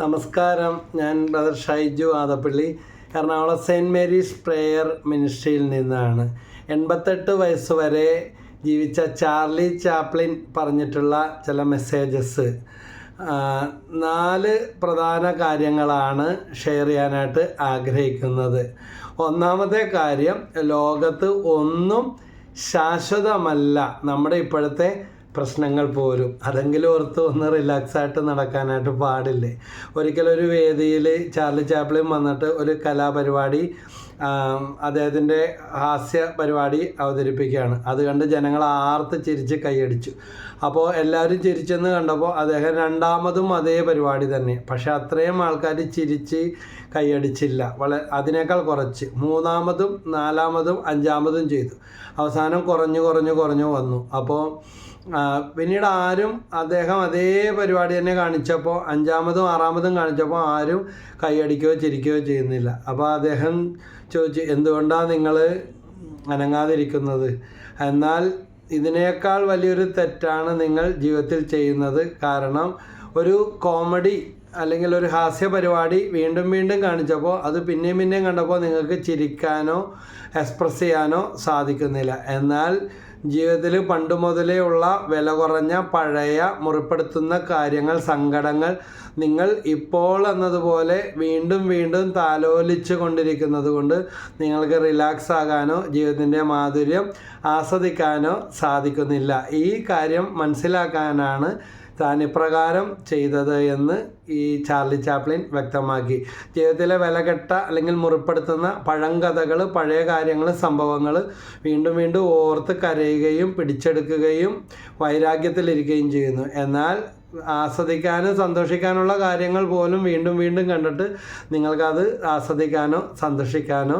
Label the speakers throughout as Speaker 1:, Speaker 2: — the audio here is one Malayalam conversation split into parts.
Speaker 1: നമസ്കാരം. ഞാൻ brother Shaiju Adappally Ernakulam Saint Mary's prayer മിനിസ്ട്രിയിൽ നിന്നാണ്. എൺപത്തെട്ട് വയസ്സ് വരെ ജീവിച്ച ചാർലി ചാപ്ലിൻ പറഞ്ഞിട്ടുള്ള ചില മെസ്സേജസ്. നാല് പ്രധാന കാര്യങ്ങളാണ് ഷെയർ ചെയ്യാനായിട്ട് ആഗ്രഹിക്കുന്നത്. ഒന്നാമത്തെ കാര്യം ലോകത്ത് ഒന്നും ശാശ്വതമല്ല. നമ്മുടെ ഇപ്പോഴത്തെ പ്രശ്നങ്ങൾ പോരും അതെങ്കിലും ഓർത്ത് ഒന്ന് റിലാക്സ് ആയിട്ട് നടക്കാനായിട്ട് പാടില്ലേ? ഒരിക്കലൊരു വേദിയിൽ ചാർലി ചാപ്ലിൻ വന്നിട്ട് ഒരു കലാപരിപാടി അദ്ദേഹത്തിന്റെ ഹാസ്യ പരിപാടി അവതരിപ്പിക്കുകയാണ്. അത് കണ്ട് ജനങ്ങൾ ആർത്ത് ചിരിച്ച് കൈയടിച്ചു. അപ്പോൾ എല്ലാവരും ചിരിച്ചെന്ന് കണ്ടപ്പോൾ അദ്ദേഹം രണ്ടാമതും അതേ പരിപാടി തന്നെ. പക്ഷെ അത്രയും ആൾക്കാർ ചിരിച്ച് കൈയടിച്ചില്ല. വളരെ അതിനേക്കാൾ കുറച്ച്. മൂന്നാമതും നാലാമതും അഞ്ചാമതും ചെയ്തു. അവസാനം കുറഞ്ഞു കുറഞ്ഞു കുറഞ്ഞു വന്നു. അപ്പോൾ പിന്നീട് ആരും അദ്ദേഹം അതേ പരിപാടി തന്നെ കാണിച്ചപ്പോൾ അഞ്ചാമതും ആറാമതും കാണിച്ചപ്പോൾ ആരും കൈയടിക്കുകയോ ചിരിക്കുകയോ ചെയ്യുന്നില്ല. അപ്പോൾ അദ്ദേഹം ചോദിച്ചു എന്തുകൊണ്ടാണ് നിങ്ങൾ അനങ്ങാതിരിക്കുന്നത്? എന്നാൽ ഇതിനേക്കാൾ വലിയൊരു തെറ്റാണ് നിങ്ങൾ ജീവിതത്തിൽ ചെയ്യുന്നത്. കാരണം ഒരു കോമഡി അല്ലെങ്കിൽ ഒരു ഹാസ്യ പരിപാടി വീണ്ടും വീണ്ടും കാണിച്ചപ്പോൾ അത് പിന്നെയും പിന്നെയും കണ്ടപ്പോൾ നിങ്ങൾക്ക് ചിരിക്കാനോ എക്സ്പ്രസ് ചെയ്യാനോ സാധിക്കുന്നില്ല. എന്നാൽ ജീവിതത്തിൽ പണ്ട് മുതലേ ഉള്ള വില കുറഞ്ഞ പഴയ മുറിപ്പെടുത്തുന്ന കാര്യങ്ങൾ സങ്കടങ്ങൾ നിങ്ങൾ ഇപ്പോൾ എന്നതുപോലെ വീണ്ടും വീണ്ടും താലോലിച്ചു കൊണ്ടിരിക്കുന്നത് കൊണ്ട് നിങ്ങൾക്ക് റിലാക്സ് ആകാനോ ജീവിതത്തിന്റെ മാധുര്യം ആസ്വദിക്കാനോ സാധിക്കുന്നില്ല. ഈ കാര്യം മനസ്സിലാക്കാനാണ് താൻ ഇപ്രകാരം ചെയ്തത് എന്ന് ഈ ചാർലി ചാപ്ലിൻ വ്യക്തമാക്കി. ജീവിതത്തിലെ വിലകെട്ട അല്ലെങ്കിൽ മുറിപ്പെടുത്തുന്ന പഴങ്കഥകൾ പഴയ കാര്യങ്ങൾ സംഭവങ്ങൾ വീണ്ടും വീണ്ടും ഓർത്ത് കരയുകയും പിടിച്ചെടുക്കുകയും വൈരാഗ്യത്തിലിരിക്കുകയും ചെയ്യുന്നു. എന്നാൽ ആസ്വദിക്കാനും സന്തോഷിക്കാനുള്ള കാര്യങ്ങൾ പോലും വീണ്ടും വീണ്ടും കണ്ടിട്ട് നിങ്ങൾക്കത് ആസ്വദിക്കാനോ സന്തോഷിക്കാനോ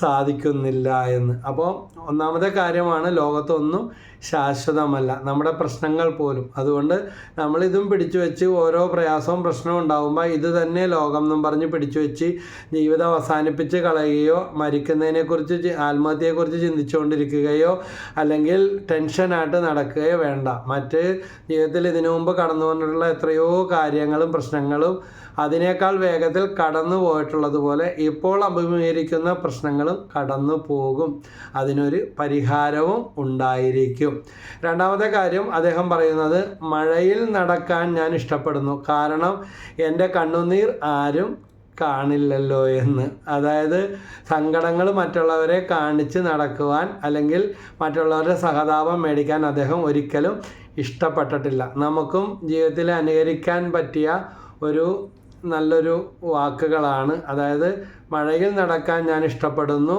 Speaker 1: സാധിക്കുന്നില്ല എന്ന്. അപ്പോൾ ഒന്നാമത്തെ കാര്യമാണ് ലോകത്തൊന്നും ശാശ്വതമല്ല. നമ്മുടെ പ്രശ്നങ്ങൾ പോലും. അതുകൊണ്ട് നമ്മളിതും പിടിച്ചു വെച്ച് ഓരോ പ്രയാസവും പ്രശ്നവും ഉണ്ടാകുമ്പോൾ ഇത് തന്നെ ലോകം എന്നും പറഞ്ഞ് പിടിച്ചു വെച്ച് ജീവിതം അവസാനിപ്പിച്ച് കളയുകയോ മരിക്കുന്നതിനെക്കുറിച്ച് ആത്മഹത്യയെക്കുറിച്ച് ചിന്തിച്ചുകൊണ്ടിരിക്കുകയോ അല്ലെങ്കിൽ ടെൻഷനായിട്ട് നടക്കുകയോ വേണ്ട. മറ്റ് ജീവിതത്തിൽ ഇതിനു മുമ്പ് കടന്നു വന്നിട്ടുള്ള എത്രയോ കാര്യങ്ങളും പ്രശ്നങ്ങളും അതിനേക്കാൾ വേഗത്തിൽ കടന്നു പോയിട്ടുള്ളതുപോലെ ഇപ്പോൾ അഭിമുഖീകരിക്കുന്ന പ്രശ്നങ്ങളും കടന്നു പോകും. അതിനൊരു പരിഹാരവും ഉണ്ടായിരിക്കും. രണ്ടാമത്തെ കാര്യം അദ്ദേഹം പറയുന്നത് മഴയിൽ നടക്കാൻ ഞാൻ ഇഷ്ടപ്പെടുന്നു. കാരണം എന്റെ കണ്ണുനീർ ആരും കാണില്ലല്ലോ എന്ന്. അതായത് സങ്കടങ്ങൾ മറ്റുള്ളവരെ കാണിച്ച് നടക്കുവാൻ അല്ലെങ്കിൽ മറ്റുള്ളവരുടെ സഹതാപം മേടിക്കാൻ അദ്ദേഹം ഒരിക്കലും ഇഷ്ടപ്പെട്ടിട്ടില്ല. നമുക്കും ജീവിതത്തിൽ അനുകരിക്കാൻ പറ്റിയ ഒരു നല്ലൊരു വാക്കുകളാണ്. അതായത് മഴയിൽ നടക്കാൻ ഞാൻ ഇഷ്ടപ്പെടുന്നു.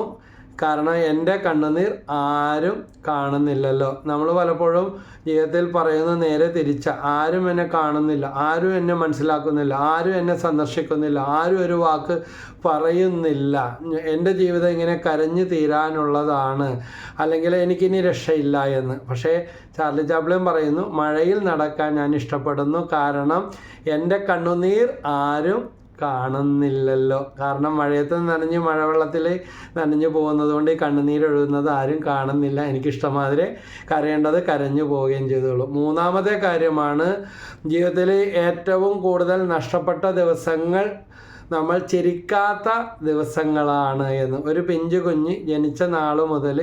Speaker 1: കാരണം എന്റെ കണ്ണുനീർ ആരും കാണുന്നില്ലല്ലോ. നമ്മൾ പലപ്പോഴും ജീവിതത്തിൽ പറയുന്ന നേരെ തിരിച്ച ആരും എന്നെ കാണുന്നില്ല ആരും എന്നെ മനസ്സിലാക്കുന്നില്ല ആരും എന്നെ സന്ദർശിക്കുന്നില്ല ആരും ഒരു വാക്ക് പറയുന്നില്ല. എന്റെ ജീവിതം ഇങ്ങനെ കരഞ്ഞു തീരാനുള്ളതാണ്. അല്ലെങ്കിൽ എനിക്കിനി രക്ഷയില്ല എന്ന്. പക്ഷേ ചാർലി ചാപ്ലിൻ പറയുന്നു മഴയിൽ നടക്കാൻ ഞാൻ ഇഷ്ടപ്പെടുന്നു. കാരണം എന്റെ കണ്ണുനീർ ആരും കാണുന്നില്ലല്ലോ. കാരണം മഴയത്ത് നനഞ്ഞ് മഴവെള്ളത്തിൽ നനഞ്ഞു പോകുന്നത് കൊണ്ട് ഈ കണ്ണുനീരൊഴുകുന്നത് ആരും കാണുന്നില്ല. എനിക്കിഷ്ടമാതിരി കരയേണ്ടത് കരഞ്ഞു പോവുകയും ചെയ്തോളൂ മൂന്നാമത്തെ കാര്യമാണ് ജീവിതത്തിൽ ഏറ്റവും കൂടുതൽ നഷ്ടപ്പെട്ട ദിവസങ്ങൾ നമ്മൾ ചിരിക്കാത്ത ദിവസങ്ങളാണ് എന്ന്. ഒരു പിഞ്ചു കുഞ്ഞ് ജനിച്ച നാൾ മുതൽ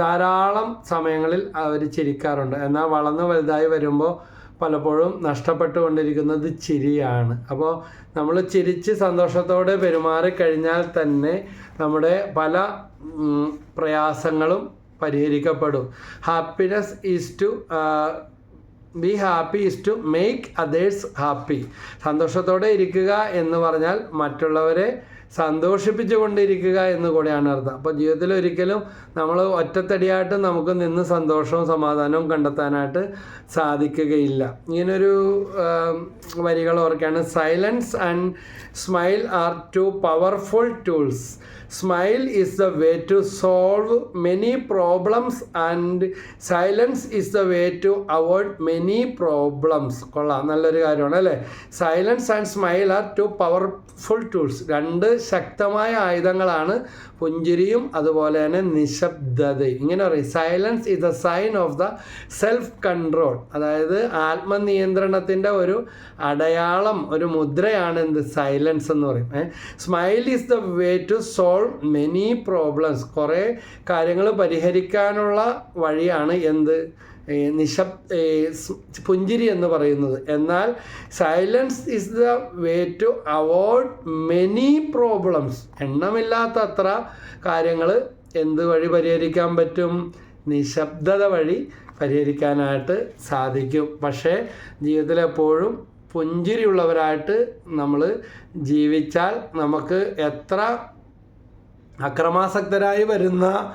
Speaker 1: ധാരാളം സമയങ്ങളിൽ അവർ ചിരിക്കാറുണ്ട്. എന്നാൽ വളർന്ന് വലുതായി വരുമ്പോൾ പലപ്പോഴും നഷ്ടപ്പെട്ടുകൊണ്ടിരിക്കുന്നത് ചിരിയാണ്. അപ്പോൾ നമ്മൾ ചിരിച്ച് സന്തോഷത്തോടെ പെരുമാറിക്കഴിഞ്ഞാൽ തന്നെ നമ്മുടെ പല പ്രയാസങ്ങളും പരിഹരിക്കപ്പെടും. Happiness is to be happy is to make others happy സന്തോഷത്തോടെ ഇരിക്കുക എന്ന് പറഞ്ഞാൽ മറ്റുള്ളവരെ സന്തോഷിപ്പിച്ചുകൊണ്ടിരിക്കുക എന്ന് കൂടെയാണ് അർത്ഥം. അപ്പോൾ ജീവിതത്തിൽ ഒരിക്കലും നമ്മൾ ഒറ്റത്തടിയായിട്ട് നമുക്ക് നിന്ന് സന്തോഷവും സമാധാനവും കണ്ടെത്താനായിട്ട് സാധിക്കുകയില്ല. ഇങ്ങനൊരു വരികൾ ഓർക്കുകയാണ്. Silence and smile are two powerful tools smile is the way to solve many problems and silence is the way to avoid many problems കൊള്ളാം നല്ലൊരു കാര്യമാണ് അല്ലേ? Silence and smile are two powerful tools രണ്ട് ശക്തമായ ആയുധങ്ങളാണ് പുഞ്ചിരിയും അതുപോലെ തന്നെ നിശബ്ദതയും. ഇങ്ങനെ പറയും silence is a sign of the self control അതായത് ആത്മനിയന്ത്രണത്തിന്റെ ഒരു അടയാളം ഒരു മുദ്രയാണ് എന്ത്? സൈലൻസ് എന്ന് പറയും smile is the way to solve many problems കുറേ കാര്യങ്ങൾ പരിഹരിക്കാനുള്ള വഴിയാണ് എന്ത്? നിശബ് പുഞ്ചിരി എന്ന് പറയുന്നത്. എന്നാൽ silence is the way to avoid many problems എണ്ണമില്ലാത്ത അത്ര കാര്യങ്ങൾ എന്ത് വഴി പരിഹരിക്കാൻ പറ്റും? നിശബ്ദത വഴി പരിഹരിക്കാനായിട്ട് സാധിക്കും. പക്ഷേ ജീവിതത്തിലെപ്പോഴും പുഞ്ചിരിയുള്ളവരായിട്ട് നമ്മൾ ജീവിച്ചാൽ നമുക്ക് എത്ര അക്രമാസക്തരായി വരുന്ന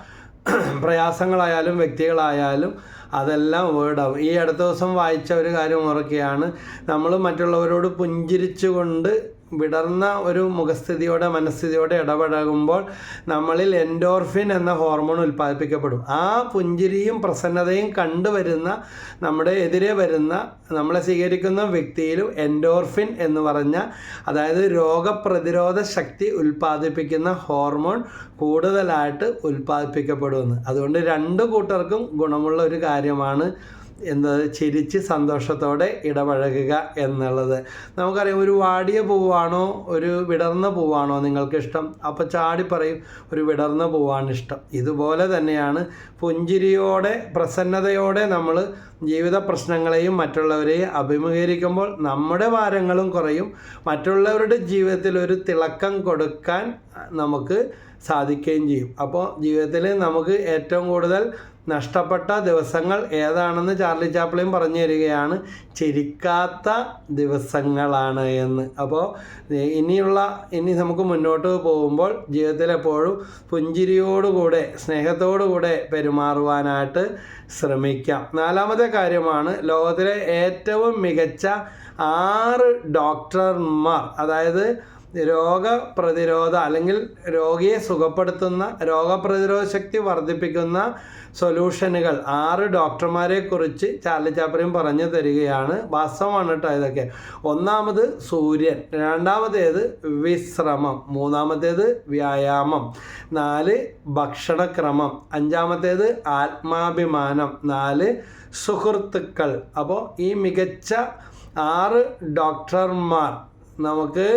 Speaker 1: പ്രയാസങ്ങളായാലും വ്യക്തികളായാലും അതെല്ലാം വേർഡാവും. ഈ അടുത്ത ദിവസം വായിച്ച ഒരു കാര്യം ഓർക്കുകയാണ്. നമ്മൾ മറ്റുള്ളവരോട് പുഞ്ചിരിച്ചുകൊണ്ട് വിടർന്ന ഒരു മുഖസ്ഥിതിയോടെ മനസ്ഥിതിയോടെ ഇടപഴകുമ്പോൾ നമ്മളിൽ എൻഡോർഫിൻ എന്ന ഹോർമോൺ ഉൽപ്പാദിപ്പിക്കപ്പെടും. ആ പുഞ്ചിരിയും പ്രസന്നതയും കണ്ടുവരുന്ന നമ്മുടെ എതിരെ വരുന്ന നമ്മളെ സ്വീകരിക്കുന്ന വ്യക്തിയിലും എൻഡോർഫിൻ എന്ന് പറഞ്ഞ അതായത് രോഗപ്രതിരോധ ശക്തി ഉൽപ്പാദിപ്പിക്കുന്ന ഹോർമോൺ കൂടുതലായിട്ട് ഉൽപ്പാദിപ്പിക്കപ്പെടുമെന്ന് അതുകൊണ്ട് രണ്ട് കൂട്ടർക്കും ഗുണമുള്ള ഒരു കാര്യമാണ് എന്നത് ചിരിച്ച് സന്തോഷത്തോടെ ഇടപഴകുക എന്നുള്ളത്. നമുക്കറിയാം ഒരു വാടിയ പൂവാണോ ഒരു വിടർന്ന പൂവാണോ നിങ്ങൾക്കിഷ്ടം? അപ്പോൾ ചാടി പറയും ഒരു വിടർന്ന പൂവാണ് ഇഷ്ടം. ഇതുപോലെ തന്നെയാണ് പുഞ്ചിരിയോടെ പ്രസന്നതയോടെ നമ്മൾ ജീവിത പ്രശ്നങ്ങളെയും മറ്റുള്ളവരെയും അഭിമുഖീകരിക്കുമ്പോൾ നമ്മുടെ ഭാരങ്ങളും കുറയും. മറ്റുള്ളവരുടെ ജീവിതത്തിൽ ഒരു തിളക്കം കൊടുക്കാൻ നമുക്ക് സാധിക്കുകയും ചെയ്യും. അപ്പോൾ ജീവിതത്തിൽ നമുക്ക് ഏറ്റവും കൂടുതൽ നഷ്ടപ്പെട്ട ദിവസങ്ങൾ ഏതാണെന്ന് ചാർലി ചാപ്ലിൻ പറഞ്ഞു തരികയാണ്. ചിരിക്കാത്ത ദിവസങ്ങളാണ് എന്ന്. അപ്പോൾ ഇനിയുള്ള ഇനി നമുക്ക് മുന്നോട്ട് പോകുമ്പോൾ ജീവിതത്തിൽ എപ്പോഴും പുഞ്ചിരിയോടുകൂടെ സ്നേഹത്തോടുകൂടെ പെരുമാറുവാനായിട്ട് ശ്രമിക്കാം. നാലാമത്തെ കാര്യമാണ് ലോകത്തിലെ ഏറ്റവും മികച്ച ആറ് ഡോക്ടർമാർ അതായത് രോഗപ്രതിരോധ അല്ലെങ്കിൽ രോഗിയെ സുഖപ്പെടുത്തുന്ന രോഗപ്രതിരോധ ശക്തി വർദ്ധിപ്പിക്കുന്ന സൊല്യൂഷനുകൾ. ആറ് ഡോക്ടർമാരെ കുറിച്ച് ചാർലി ചാപ്പറിയും പറഞ്ഞു തരികയാണ്. വാസ്തവമാണ് കേട്ടോ ഇതൊക്കെ. ഒന്നാമത് സൂര്യൻ രണ്ടാമത്തേത് വിശ്രമം മൂന്നാമത്തേത് വ്യായാമം നാല് ഭക്ഷണക്രമം അഞ്ചാമത്തേത് ആത്മാഭിമാനം നാല് സുഹൃത്തുക്കൾ. അപ്പോൾ ഈ മികച്ച ആറ് ഡോക്ടർമാർ നമുക്ക്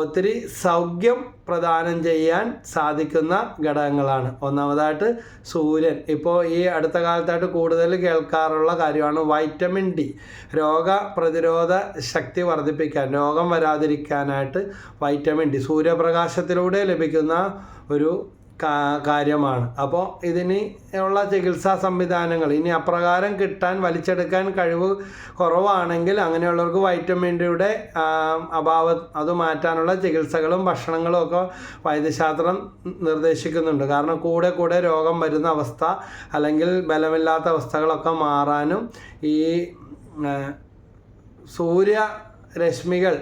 Speaker 1: ഒത്തിരി സൗഖ്യം പ്രദാനം ചെയ്യാൻ സാധിക്കുന്ന ഘടകങ്ങളാണ്. ഒന്നാമതായിട്ട് സൂര്യൻ. ഇപ്പോൾ ഈ അടുത്ത കാലത്തായിട്ട് കൂടുതൽ കേൾക്കാറുള്ള കാര്യമാണ് വൈറ്റമിൻ ഡി. രോഗ പ്രതിരോധ ശക്തി വർദ്ധിപ്പിക്കാൻ രോഗം വരാതിരിക്കാനായിട്ട് വൈറ്റമിൻ ഡി. സൂര്യപ്രകാശത്തിലൂടെ ലഭിക്കുന്ന ഒരു കാര്യമാണ്. അപ്പോൾ ഇതിന് ഉള്ള ചികിത്സാ സംവിധാനങ്ങൾ. ഇനി അപ്രകാരം കിട്ടാൻ വലിച്ചെടുക്കാൻ കഴിവ് കുറവാണെങ്കിൽ അങ്ങനെയുള്ളവർക്ക് വൈറ്റമിൻ ഡിയുടെ അഭാവം അത് മാറ്റാനുള്ള ചികിത്സകളും ഭക്ഷണങ്ങളും ഒക്കെ വൈദ്യശാസ്ത്രം നിർദ്ദേശിക്കുന്നുണ്ട്. കാരണം കൂടെ കൂടെ രോഗം വരുന്ന അവസ്ഥ അല്ലെങ്കിൽ ബലമില്ലാത്ത അവസ്ഥകളൊക്കെ മാറാനും ഈ സൂര്യരശ്മികൾ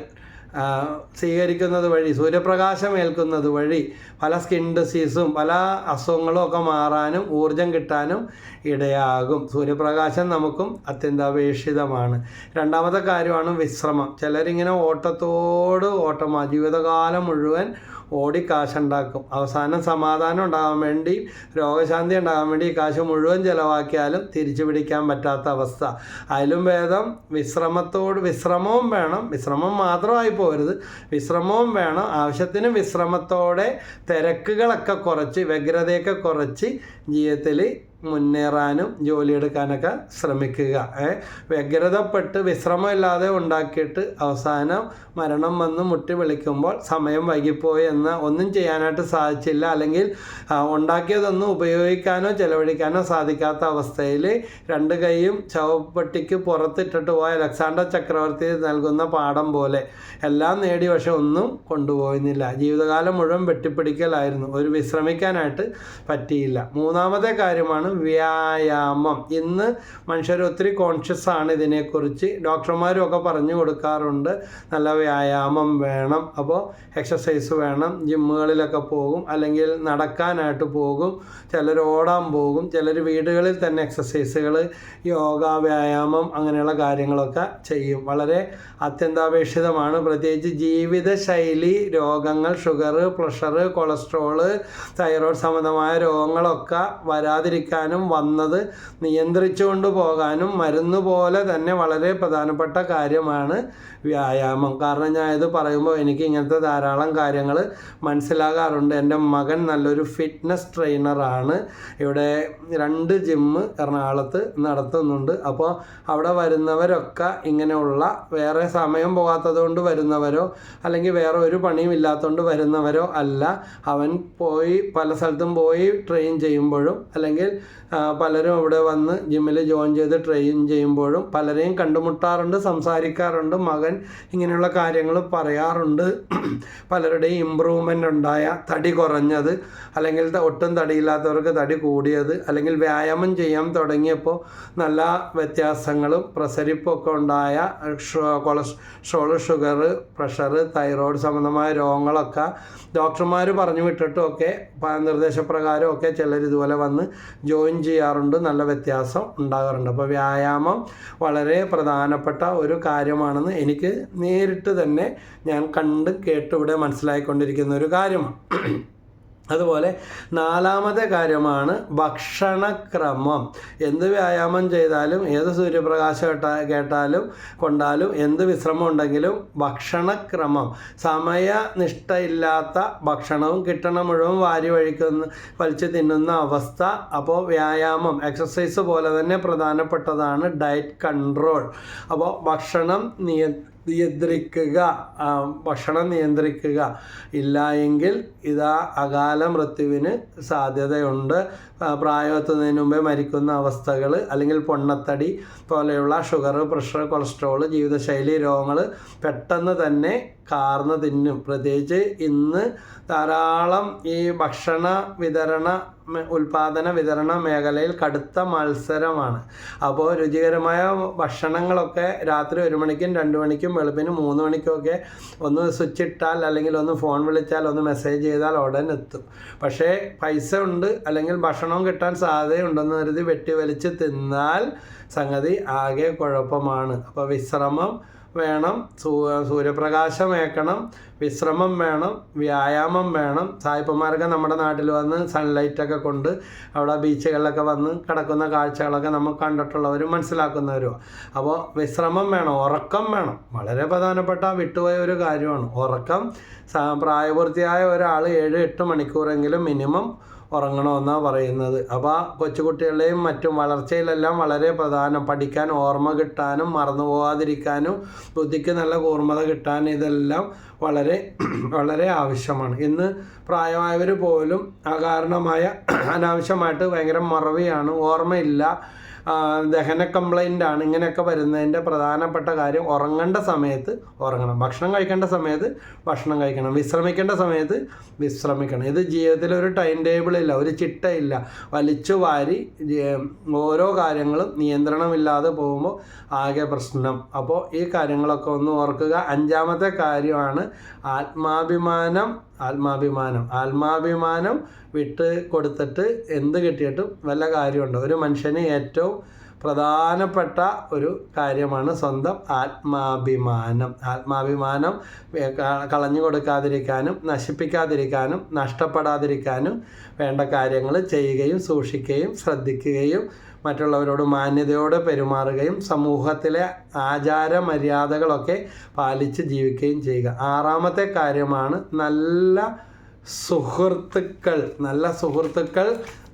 Speaker 1: സ്വീകരിക്കുന്നത് വഴി സൂര്യപ്രകാശം ഏൽക്കുന്നത് വഴി പല സ്കിൻ ഡിസീസും പല അസുഖങ്ങളും ഒക്കെ മാറാനും ഊർജം കിട്ടാനും ഇടയാകും. സൂര്യപ്രകാശം നമുക്കും അത്യന്താപേക്ഷിതമാണ്. രണ്ടാമത്തെ കാര്യമാണ് വിശ്രമം. ചിലരിങ്ങനെ ഓട്ടത്തോട് ഓട്ടം ജീവിതകാലം മുഴുവൻ ഓടി കാശുണ്ടാക്കും. അവസാനം സമാധാനം ഉണ്ടാകാൻ വേണ്ടി രോഗശാന്തി ഉണ്ടാകാൻ വേണ്ടി ഈ കാശ് മുഴുവൻ ചിലവാക്കിയാലും തിരിച്ചു പിടിക്കാൻ പറ്റാത്ത അവസ്ഥ. അതിലും ഭേദം വിശ്രമത്തോട് വിശ്രമവും വേണം. വിശ്രമം മാത്രമായി പോരുത്. വിശ്രമവും വേണം. ആവശ്യത്തിന് വിശ്രമത്തോടെ തിരക്കുകളൊക്കെ കുറച്ച് വ്യഗ്രതയൊക്കെ കുറച്ച് ജീവിതത്തിൽ മുന്നേറാനും ജോലിയെടുക്കാനൊക്കെ ശ്രമിക്കുക. വ്യഗ്രതപ്പെട്ട് വിശ്രമമില്ലാതെ ഉണ്ടാക്കിയിട്ട് അവസാനം മരണം വന്ന് മുട്ടി വിളിക്കുമ്പോൾ സമയം വൈകിപ്പോയി എന്ന് ഒന്നും ചെയ്യാനായിട്ട് സാധിച്ചില്ല. അല്ലെങ്കിൽ ഉണ്ടാക്കിയതൊന്നും ഉപയോഗിക്കാനോ ചെലവഴിക്കാനോ സാധിക്കാത്ത അവസ്ഥയിൽ രണ്ട് കൈയും ചവപ്പെട്ടിക്ക് പുറത്തിട്ടിട്ട് പോയ അലക്സാണ്ടർ ചക്രവർത്തി നൽകുന്ന പാഠം പോലെ. എല്ലാം നേടി പക്ഷെ ഒന്നും കൊണ്ടുപോയിരുന്നില്ല. ജീവിതകാലം മുഴുവൻ വെട്ടിപ്പിടിക്കലായിരുന്നു. ഒരു വിശ്രമിക്കാനായിട്ട് പറ്റിയില്ല. മൂന്നാമത്തെ കാര്യമാണ് വ്യായാമം. ഇന്ന് മനുഷ്യർ ഒത്തിരി കോൺഷ്യസ് ആണ് ഇതിനെക്കുറിച്ച്. ഡോക്ടർമാരും ഒക്കെ പറഞ്ഞു കൊടുക്കാറുണ്ട്. നല്ല വ്യായാമം വേണം. അപ്പോൾ എക്സസൈസ് വേണം. ജിമ്മുകളിലൊക്കെ പോകും. അല്ലെങ്കിൽ നടക്കാനായിട്ട് പോകും. ചിലർ ഓടാൻ പോകും. ചിലർ വീടുകളിൽ തന്നെ എക്സസൈസുകൾ യോഗ വ്യായാമം അങ്ങനെയുള്ള കാര്യങ്ങളൊക്കെ ചെയ്യും. വളരെ അത്യന്താപേക്ഷിതമാണ് പ്രത്യേകിച്ച് ജീവിതശൈലി രോഗങ്ങൾ ഷുഗർ പ്രഷർ കൊളസ്ട്രോൾ തൈറോയ്ഡ് സംബന്ധമായ രോഗങ്ങളൊക്കെ വരാതിരിക്കാനും വന്നത് നിയന്ത്രിച്ചുകൊണ്ട് പോകാനും മരുന്ന് പോലെ തന്നെ വളരെ പ്രധാനപ്പെട്ട കാര്യമാണ് വ്യായാമം. കാരണം ഞാൻ ഇത് പറയുമ്പോൾ എനിക്ക് ഇങ്ങനത്തെ ധാരാളം കാര്യങ്ങൾ മനസ്സിലാകാറുണ്ട്. എന്റെ മകൻ നല്ലൊരു ഫിറ്റ്നസ് ട്രെയിനറാണ് ഇവിടെ രണ്ട് ജിമ്മ് എറണാകുളത്ത് നടത്തുന്നുണ്ട്. അപ്പോൾ അവിടെ വരുന്നവരൊക്കെ ഇങ്ങനെയുള്ള വേറെ സമയം പോകാത്തത് കൊണ്ട് വരുന്നവരോ അല്ലെങ്കിൽ വേറെ ഒരു പണിയും ഇല്ലാത്തതുകൊണ്ട് വരുന്നവരോ അല്ല. അവൻ പോയി പല സ്ഥലത്തും പോയി ട്രെയിൻ ചെയ്യുമ്പോഴും അല്ലെങ്കിൽ പലരും അവിടെ വന്ന് ജിമ്മിൽ ജോയിൻ ചെയ്ത് ട്രെയിൻ ചെയ്യുമ്പോഴും പലരെയും കണ്ടുമുട്ടാറുണ്ട് സംസാരിക്കാറുണ്ട്. മകൻ ഇങ്ങനെയുള്ള കാര്യങ്ങൾ പറയാറുണ്ട്. പലരുടെയും ഇമ്പ്രൂവ്മെന്റ് ഉണ്ടായ തടി കുറഞ്ഞത് അല്ലെങ്കിൽ ഒട്ടും തടിയില്ലാത്തവർക്ക് തടി കൂടിയത് അല്ലെങ്കിൽ വ്യായാമം ചെയ്യാൻ തുടങ്ങിയപ്പോൾ നല്ല വ്യത്യാസങ്ങളും പ്രസരിപ്പൊക്കെ ഉണ്ടായ കൊളസ്ട്രോൾ ഷുഗർ പ്രഷർ തൈറോയ്ഡ് സംബന്ധമായ രോഗങ്ങളൊക്കെ ഡോക്ടർമാർ പറഞ്ഞു വിട്ടിട്ടുമൊക്കെ നിർദ്ദേശപ്രകാരമൊക്കെ ചിലർ ഇതുപോലെ വന്ന് ജോയിൻ ചെയ്യാറുണ്ട്. നല്ല വ്യത്യാസം ഉണ്ടാകാറുണ്ട്. അപ്പോൾ വ്യായാമം വളരെ പ്രധാനപ്പെട്ട ഒരു കാര്യമാണെന്ന് എനിക്ക് നേരിട്ട് തന്നെ ഞാൻ കണ്ട് കേട്ട് ഇവിടെ മനസ്സിലായിക്കൊണ്ടിരിക്കുന്ന ഒരു കാര്യമാണ്. അതുപോലെ നാലാമത്തെ കാര്യമാണ് ഭക്ഷണക്രമം. എന്ത് വ്യായാമം ചെയ്താലും ഏത് സൂര്യപ്രകാശം കേട്ടാ കേട്ടാലും കൊണ്ടാലും എന്ത് വിശ്രമം ഉണ്ടെങ്കിലും ഭക്ഷണക്രമം. സമയനിഷ്ഠയില്ലാത്ത ഭക്ഷണവും കിട്ടണ മുഴുവൻ വാരി വഴിക്കുന്ന വലിച്ചു തിന്നുന്ന അവസ്ഥ. അപ്പോൾ വ്യായാമം എക്സസൈസ് പോലെ തന്നെ പ്രധാനപ്പെട്ടതാണ് ഡയറ്റ് കൺട്രോൾ അപ്പോൾ ഭക്ഷണം നിയ നിയന്ത്രിക്കുക ഭക്ഷണം നിയന്ത്രിക്കുക. ഇല്ല എങ്കിൽ ഇതാ അകാല മൃത്യുവിന് സാധ്യതയുണ്ട്. പ്രായമെത്തുന്നതിന് മുമ്പേ മരിക്കുന്ന അവസ്ഥകൾ അല്ലെങ്കിൽ പൊണ്ണത്തടി പോലെയുള്ള ഷുഗർ പ്രഷർ കൊളസ്ട്രോൾ ജീവിതശൈലി രോഗങ്ങൾ പെട്ടെന്ന് തന്നെ കാർന്ന് തിന്നും. പ്രത്യേകിച്ച് ഇന്ന് ധാരാളം ഈ ഭക്ഷണ വിതരണ ഉൽപാദന വിതരണ മേഖലയിൽ കടുത്ത മത്സരമാണ്. അപ്പോൾ രുചികരമായ ഭക്ഷണങ്ങളൊക്കെ രാത്രി ഒരു മണിക്കും രണ്ട് മണിക്കും വെളുപ്പിന് മൂന്ന് മണിക്കുമൊക്കെ ഒന്ന് സ്വിച്ച് ഇട്ടാൽ അല്ലെങ്കിൽ ഒന്ന് ഫോൺ വിളിച്ചാൽ ഒന്ന് മെസ്സേജ് ചെയ്താൽ ഉടൻ എത്തും. പക്ഷേ പൈസ ഉണ്ട് അല്ലെങ്കിൽ ഭക്ഷണവും കിട്ടാൻ സാധ്യതയുണ്ടെന്ന് കരുതി വെട്ടി വലിച്ച് തിന്നാൽ സംഗതി ആകെ കുഴപ്പമാണ്. അപ്പോൾ വിശ്രമം വേണം സൂര്യപ്രകാശം ഏക്കണം വിശ്രമം വേണം വ്യായാമം വേണം. സായിപ്പന്മാരൊക്കെ നമ്മുടെ നാട്ടിൽ വന്ന് സൺലൈറ്റൊക്കെ കൊണ്ട് അവിടെ ബീച്ചുകളിലൊക്കെ വന്ന് കിടക്കുന്ന കാഴ്ചകളൊക്കെ നമ്മൾ കണ്ടിട്ടുള്ളവരും മനസ്സിലാക്കുന്നവരും. അപ്പോൾ വിശ്രമം വേണം ഉറക്കം വേണം. വളരെ പ്രധാനപ്പെട്ട വിട്ടുപോയ ഒരു കാര്യമാണ്. ഉറക്കം പ്രായപൂർത്തിയായ ഒരാൾ ഏഴ് എട്ട് മണിക്കൂറെങ്കിലും മിനിമം ഉറങ്ങണമെന്നാണ് പറയുന്നത്. അപ്പോൾ കൊച്ചുകുട്ടികളുടെയും മറ്റും വളർച്ചയിലെല്ലാം വളരെ പ്രധാനം. പഠിക്കാൻ ഓർമ്മ കിട്ടാനും മറന്നു പോകാതിരിക്കാനും ബുദ്ധിക്ക് നല്ല കൂർമ്മത കിട്ടാൻ ഇതെല്ലാം വളരെ വളരെ ആവശ്യമാണ്. ഇന്ന് പ്രായമായവർ പോലും അകാരണമായ അനാവശ്യമായിട്ട് ഭയങ്കര മറവിയാണ്. ഓർമ്മയില്ല. ദഹന കംപ്ലൈന്റ് ആണ് ഇങ്ങനെയൊക്കെ വരുന്നതിന്റെ പ്രധാനപ്പെട്ട കാര്യം ഉറങ്ങേണ്ട സമയത്ത് ഉറങ്ങണം. ഭക്ഷണം കഴിക്കേണ്ട സമയത്ത് ഭക്ഷണം കഴിക്കണം. വിശ്രമിക്കേണ്ട സമയത്ത് വിശ്രമിക്കണം. ഇത് ജീവിതത്തിൽ ഒരു ടൈം ടേബിളില്ല ഒരു ചിട്ടയില്ല വലിച്ചു വാരി ഓരോ കാര്യങ്ങളും നിയന്ത്രണമില്ലാതെ പോകുമ്പോൾ ആകെ പ്രശ്നം. അപ്പോൾ ഈ കാര്യങ്ങളൊക്കെ ഒന്ന് ഓർക്കുക. അഞ്ചാമത്തെ കാര്യമാണ് ആത്മാഭിമാനം ആത്മാഭിമാനം. ആത്മാഭിമാനം വിട്ട് കൊടുത്തിട്ട് എന്ത് കിട്ടിയിട്ടും വല്ല കാര്യമുണ്ടോ? ഒരു മനുഷ്യന് ഏറ്റവും പ്രധാനപ്പെട്ട ഒരു കാര്യമാണ് സ്വന്തം ആത്മാഭിമാനം. ആത്മാഭിമാനം കളഞ്ഞു കൊടുക്കാതിരിക്കാനും നശിപ്പിക്കാതിരിക്കാനും നഷ്ടപ്പെടാതിരിക്കാനും വേണ്ട കാര്യങ്ങൾ ചെയ്യുകയും സൂക്ഷിക്കുകയും ശ്രദ്ധിക്കുകയും മറ്റുള്ളവരോട് മാന്യതയോടെ പെരുമാറുകയും സമൂഹത്തിലെ ആചാര മര്യാദകളൊക്കെ പാലിച്ച് ജീവിക്കുകയും ചെയ്യുക. ആറാമത്തെ കാര്യമാണ് നല്ല സുഹൃത്തുക്കൾ. നല്ല സുഹൃത്തുക്കൾ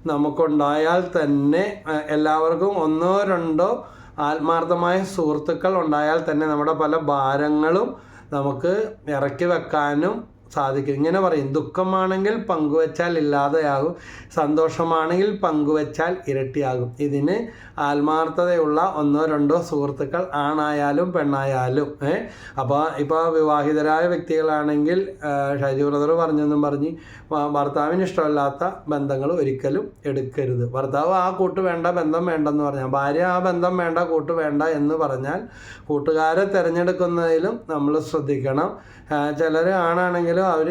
Speaker 1: നമുക്കുണ്ടായാൽ തന്നെ എല്ലാവർക്കും ഒന്നോ രണ്ടോ ആത്മാർത്ഥമായ സുഹൃത്തുക്കൾ ഉണ്ടായാൽ തന്നെ നമ്മുടെ പല ഭാരങ്ങളും നമുക്ക് ഇറക്കി വെക്കാനും സാധിക്കും. ഇങ്ങനെ പറയും ദുഃഖമാണെങ്കിൽ പങ്കുവച്ചാൽ ഇല്ലാതെയാകും സന്തോഷമാണെങ്കിൽ പങ്കുവച്ചാൽ ഇരട്ടിയാകും. ഇതിന് ആത്മാർത്ഥതയുള്ള ഒന്നോ രണ്ടോ സുഹൃത്തുക്കൾ ആണായാലും പെണ്ണായാലും. ഏ? അപ്പോൾ ഇപ്പോൾ വിവാഹിതരായ വ്യക്തികളാണെങ്കിൽ ഷൈജു ബ്രദർ പറഞ്ഞെന്നും പറഞ്ഞ് ഭർത്താവിന് ഇഷ്ടമല്ലാത്ത ബന്ധങ്ങൾ ഒരിക്കലും എടുക്കരുത്. ഭർത്താവ് ആ കൂട്ട് വേണ്ട ബന്ധം വേണ്ടെന്ന് പറഞ്ഞാൽ ഭാര്യ ആ ബന്ധം വേണ്ട കൂട്ട് വേണ്ട എന്ന് പറഞ്ഞാൽ കൂട്ടുകാരെ തിരഞ്ഞെടുക്കുന്നതിലും നമ്മൾ ശ്രദ്ധിക്കണം. ചിലർ ആണാണെങ്കിലും അവർ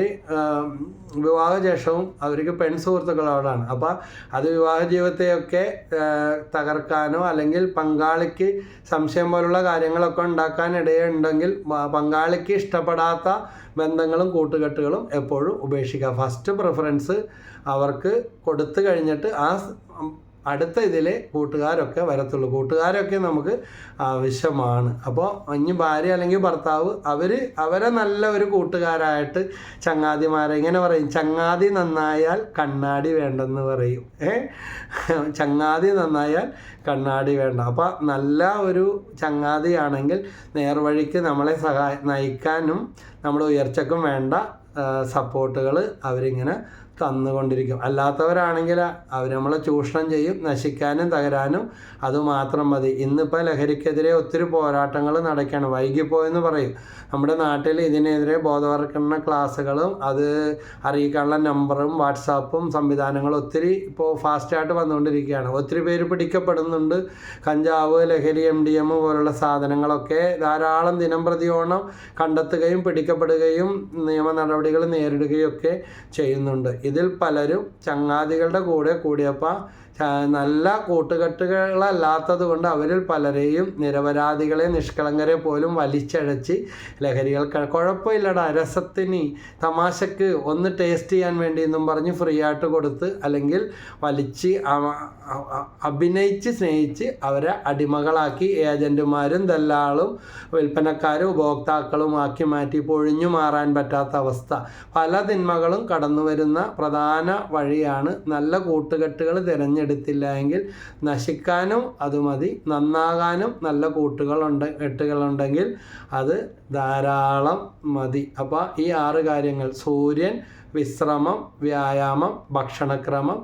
Speaker 1: വിവാഹശേഷവും അവർക്ക് പെൺ സുഹൃത്തുക്കളോടാണ് അപ്പോൾ അത് വിവാഹ ജീവിതത്തെയൊക്കെ തകർക്കാനോ അല്ലെങ്കിൽ പങ്കാളിക്ക് സംശയം പോലുള്ള കാര്യങ്ങളൊക്കെ ഉണ്ടാക്കാൻ ഇടയുണ്ടെങ്കിൽ പങ്കാളിക്ക് ഇഷ്ടപ്പെടാത്ത ബന്ധങ്ങളും കൂട്ടുകെട്ടുകളും എപ്പോഴും ഉപേക്ഷിക്കുക. ഫസ്റ്റ് പ്രിഫറൻസ് അവർക്ക് കൊടുത്തു കഴിഞ്ഞിട്ട് ആ അടുത്ത ഇതിലെ കൂട്ടുകാരൊക്കെ വരത്തുള്ളൂ. കൂട്ടുകാരൊക്കെ നമുക്ക് ആവശ്യമാണ്. അപ്പോൾ ഇനി ഭാര്യ അല്ലെങ്കിൽ ഭർത്താവ് അവർ അവരെ നല്ല ഒരു കൂട്ടുകാരായിട്ട് ചങ്ങാതിമാരെ ഇങ്ങനെ പറയും. ചങ്ങാതി നന്നായാൽ കണ്ണാടി വേണ്ടെന്ന് പറയും. ഏ? ചങ്ങാതി നന്നായാൽ കണ്ണാടി വേണ്ട. അപ്പോൾ നല്ല ഒരു ചങ്ങാതിയാണെങ്കിൽ നേർവഴിക്ക് നമ്മളെ സഹായ നയിക്കാനും നമ്മുടെ ഉയർച്ചക്കും വേണ്ട സപ്പോർട്ടുകൾ അവരിങ്ങനെ തന്നുകൊണ്ടിരിക്കും. അല്ലാത്തവരാണെങ്കിൽ അവർ നമ്മളെ ചൂഷണം ചെയ്യും നശിക്കാനും തകരാനും. അതുമാത്രം മതി. ഇന്നിപ്പോൾ ലഹരിക്കെതിരെ ഒത്തിരി പോരാട്ടങ്ങൾ നടക്കുകയാണ്. വൈകിപ്പോയെന്ന് പറയും. നമ്മുടെ നാട്ടിൽ ഇതിനെതിരെ ബോധവൽക്കരണ ക്ലാസ്സുകളും അത് അറിയിക്കാനുള്ള നമ്പറും വാട്സാപ്പും സംവിധാനങ്ങളും ഒത്തിരി ഇപ്പോൾ ഫാസ്റ്റായിട്ട് വന്നുകൊണ്ടിരിക്കുകയാണ്. ഒത്തിരി പേര് പിടിക്കപ്പെടുന്നുണ്ട്. കഞ്ചാവ് ലഹരി എം ഡി എം പോലുള്ള സാധനങ്ങളൊക്കെ ധാരാളം ദിനം പ്രതിയോണം കണ്ടെത്തുകയും പിടിക്കപ്പെടുകയും നിയമ നടപടികൾ നേരിടുകയും ഒക്കെ ചെയ്യുന്നുണ്ട്. ഇതിൽ പലരും ചങ്ങാതികളുടെ കൂടെ കൂടിയപ്പോൾ നല്ല കൂട്ടുകെട്ടുകളല്ലാത്തത് കൊണ്ട് അവരിൽ പലരെയും നിരപരാധികളെ നിഷ്കളങ്കരെ പോലും വലിച്ചഴച്ച് ലഹരികൾ കുഴപ്പമില്ലടാ. രസത്തിന് തമാശക്ക് ഒന്ന് ടേസ്റ്റ് ചെയ്യാൻ വേണ്ടി എന്നും പറഞ്ഞ് ഫ്രീ ആയിട്ട് കൊടുത്ത് അല്ലെങ്കിൽ വലിച്ച് അഭിനയിച്ച് സ്നേഹിച്ച് അവരെ അടിമകളാക്കി ഏജന്റുമാരും ദല്ലാളും വിൽപ്പനക്കാരും ഉപഭോക്താക്കളും ആക്കി മാറ്റി പൊഴിഞ്ഞു മാറാൻ പറ്റാത്ത അവസ്ഥ. പല തിന്മകളും കടന്നു വരുന്ന പ്രധാന വഴിയാണ് നല്ല കൂട്ടുകെട്ടുകൾ തിരഞ്ഞെടുത്തില്ല എങ്കിൽ നശിക്കാനും അത് മതി. നന്നാകാനും നല്ല കൂട്ടുകളുണ്ട് എട്ടുകളുണ്ടെങ്കിൽ അത് ധാരാളം മതി. അപ്പോൾ ഈ ആറ് കാര്യങ്ങൾ സൂര്യൻ വിശ്രമം വ്യായാമം ഭക്ഷണക്രമം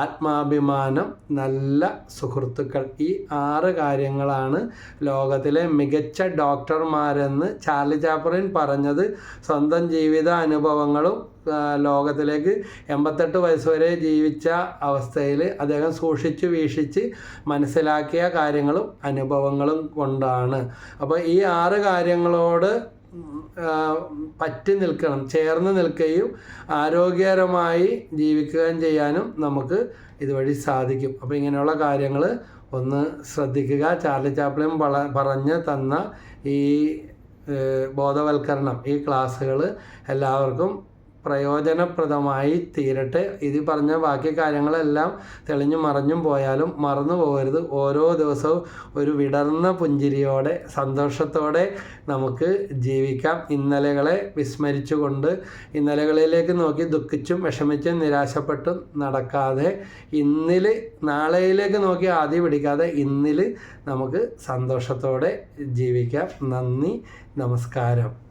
Speaker 1: ആത്മാഭിമാനം നല്ല സുഹൃത്തുക്കൾ. ഈ ആറ് കാര്യങ്ങളാണ് ലോകത്തിലെ മികച്ച ഡോക്ടർമാരെന്ന് ചാർലി ചാപ്പറിൻ പറഞ്ഞത്. സ്വന്തം ജീവിത അനുഭവങ്ങളും ലോകത്തിലേക്ക് എൺപത്തെട്ട് വയസ്സ് വരെ ജീവിച്ച അവസ്ഥയിൽ അദ്ദേഹം സൂക്ഷിച്ചു വീക്ഷിച്ച് മനസ്സിലാക്കിയ കാര്യങ്ങളും അനുഭവങ്ങളും കൊണ്ടാണ്. അപ്പോൾ ഈ ആറ് കാര്യങ്ങളോട് പറ്റി നിൽക്കണം ചേർന്ന് നിൽക്കുകയും ആരോഗ്യകരമായി ജീവിക്കുകയും ചെയ്യാനും നമുക്ക് ഇതുവഴി സാധിക്കും. അപ്പോൾ ഇങ്ങനെയുള്ള കാര്യങ്ങൾ ഒന്ന് ശ്രദ്ധിക്കുക. ചാർലി ചാപ്ലിൻ വള പറഞ്ഞ് തന്ന ഈ ബോധവൽക്കരണം ഈ ക്ലാസ്സുകൾ എല്ലാവർക്കും പ്രയോജനപ്രദമായി തീരട്ടെ. ഇത് പറഞ്ഞ ബാക്കി കാര്യങ്ങളെല്ലാം തെളിഞ്ഞു മറഞ്ഞും പോയാലും മറന്നു പോകരുത്. ഓരോ ദിവസവും ഒരു വിടർന്ന പുഞ്ചിരിയോടെ സന്തോഷത്തോടെ നമുക്ക് ജീവിക്കാം. ഇന്നലകളെ വിസ്മരിച്ചുകൊണ്ട് ഇന്നലകളിലേക്ക് നോക്കി ദുഃഖിച്ചും വിഷമിച്ചും നിരാശപ്പെട്ടും നടക്കാതെ ഇന്നിൽ നാളെയിലേക്ക് നോക്കി ആദ്യം പിടിക്കാതെ ഇന്നിൽ നമുക്ക് സന്തോഷത്തോടെ ജീവിക്കാം. നന്ദി നമസ്കാരം.